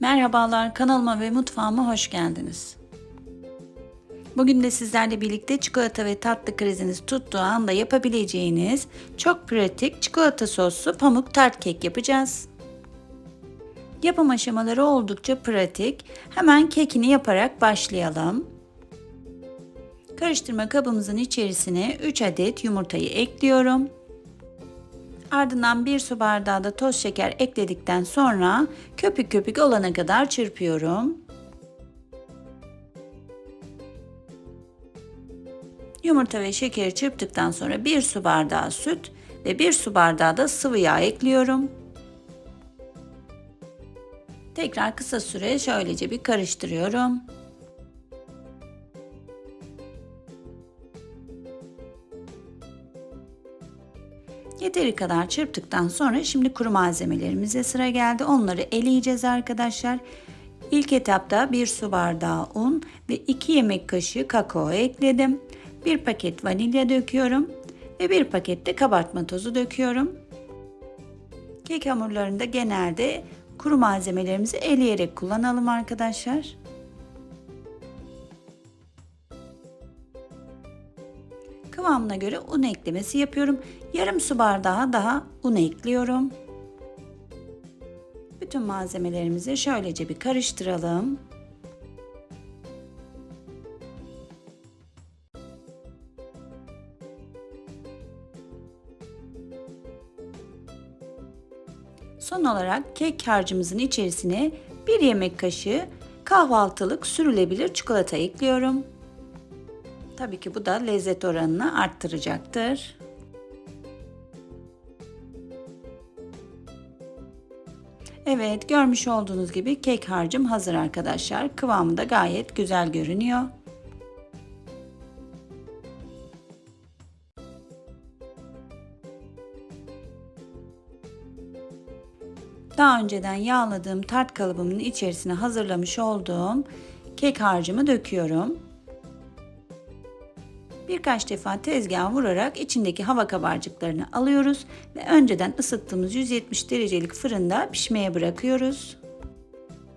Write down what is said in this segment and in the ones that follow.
Merhabalar kanalıma ve mutfağıma hoş geldiniz. Bugün de sizlerle birlikte çikolata ve tatlı kriziniz tuttuğu anda yapabileceğiniz çok pratik çikolata soslu pamuk tart kek yapacağız. Yapım aşamaları oldukça pratik. Hemen kekini yaparak başlayalım. Karıştırma kabımızın içerisine 3 adet yumurtayı ekliyorum. Ardından bir su bardağı da toz şeker ekledikten sonra köpük köpük olana kadar çırpıyorum. Yumurta ve şekeri çırptıktan sonra bir su bardağı süt ve bir su bardağı da sıvı yağ ekliyorum. Tekrar kısa süre şöylece bir karıştırıyorum. Yeteri kadar çırptıktan sonra şimdi kuru malzemelerimize sıra geldi. Onları eleyeceğiz arkadaşlar. İlk etapta bir su bardağı un ve 2 yemek kaşığı kakao ekledim. Bir paket vanilya döküyorum ve bir paket de kabartma tozu döküyorum. Kek hamurlarında genelde kuru malzemelerimizi eleyerek kullanalım arkadaşlar. Kıvamına göre un eklemesi yapıyorum. Yarım su bardağı daha un ekliyorum. Bütün malzemelerimizi şöylece bir karıştıralım. Son olarak kek harcımızın içerisine bir yemek kaşığı kahvaltılık sürülebilir çikolata ekliyorum. Tabii ki bu da lezzet oranını arttıracaktır. Evet, görmüş olduğunuz gibi kek harcım hazır arkadaşlar. Kıvamı da gayet güzel görünüyor. Daha önceden yağladığım tart kalıbımın içerisine hazırlamış olduğum kek harcımı döküyorum. Birkaç defa tezgaha vurarak içindeki hava kabarcıklarını alıyoruz ve önceden ısıttığımız 170 derecelik fırında pişmeye bırakıyoruz.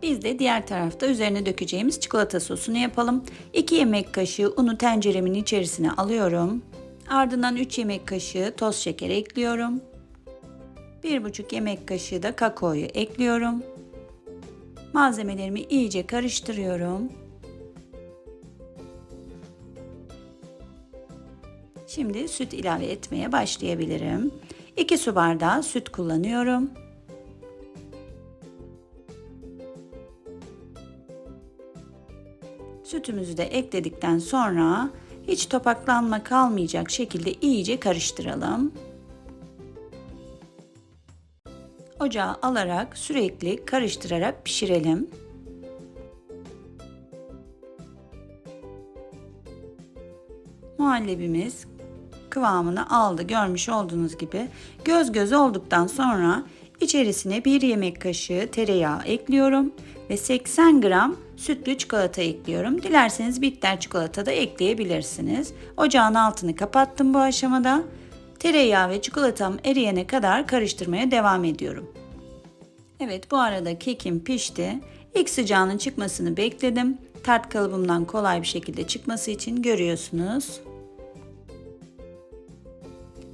Biz de diğer tarafta üzerine dökeceğimiz çikolata sosunu yapalım. 2 yemek kaşığı unu tenceremin içerisine alıyorum. Ardından 3 yemek kaşığı toz şeker ekliyorum. 1,5 yemek kaşığı da kakaoyu ekliyorum. Malzemelerimi iyice karıştırıyorum. Şimdi süt ilave etmeye başlayabilirim. 2 su bardağı süt kullanıyorum. Sütümüzü de ekledikten sonra hiç topaklanma kalmayacak şekilde iyice karıştıralım. Ocağa alarak sürekli karıştırarak pişirelim. Muhallebimiz kıvamını aldı görmüş olduğunuz gibi. Göz göz olduktan sonra içerisine bir yemek kaşığı tereyağı ekliyorum ve 80 gram sütlü çikolata ekliyorum. Dilerseniz bitter çikolata da ekleyebilirsiniz. Ocağın altını kapattım bu aşamada. Tereyağı ve çikolatam eriyene kadar karıştırmaya devam ediyorum. Evet bu arada kekim pişti. İlk sıcağının çıkmasını bekledim. Tart kalıbımdan kolay bir şekilde çıkması için görüyorsunuz.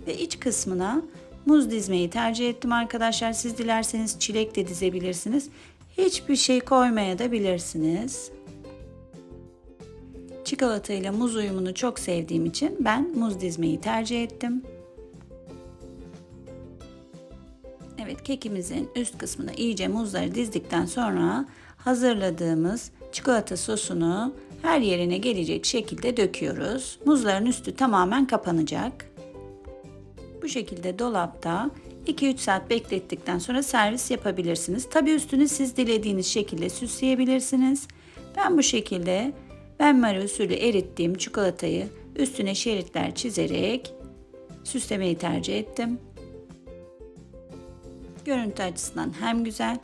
Ve iç kısmına muz dizmeyi tercih ettim arkadaşlar. Siz dilerseniz çilek de dizebilirsiniz. Hiçbir şey koymaya da bilirsiniz. Çikolata ile muz uyumunu çok sevdiğim için ben muz dizmeyi tercih ettim. Evet kekimizin üst kısmına iyice muzları dizdikten sonra hazırladığımız çikolata sosunu her yerine gelecek şekilde döküyoruz. Muzların üstü tamamen kapanacak. Bu şekilde dolapta 2-3 saat beklettikten sonra servis yapabilirsiniz. Tabi üstünü siz dilediğiniz şekilde süsleyebilirsiniz. Ben bu şekilde benmari usulü erittiğim çikolatayı üstüne şeritler çizerek süslemeyi tercih ettim. Görüntü açısından hem güzel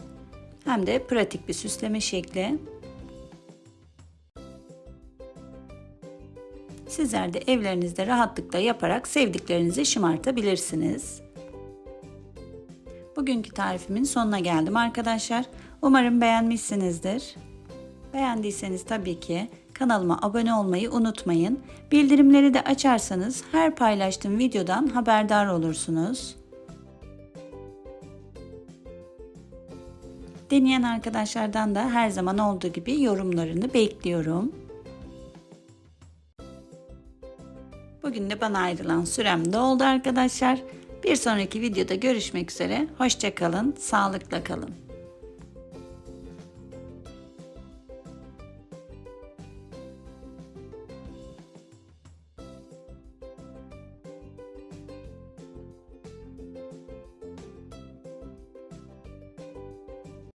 hem de pratik bir süsleme şekli. Sizler de evlerinizde rahatlıkla yaparak sevdiklerinizi şımartabilirsiniz. Bugünkü tarifimin sonuna geldim arkadaşlar. Umarım beğenmişsinizdir. Beğendiyseniz tabii ki kanalıma abone olmayı unutmayın. Bildirimleri de açarsanız her paylaştığım videodan haberdar olursunuz. Deneyen arkadaşlardan da her zaman olduğu gibi yorumlarını bekliyorum. Bugün de bana ayrılan sürem doldu arkadaşlar. Bir sonraki videoda görüşmek üzere. Hoşçakalın, sağlıkla kalın.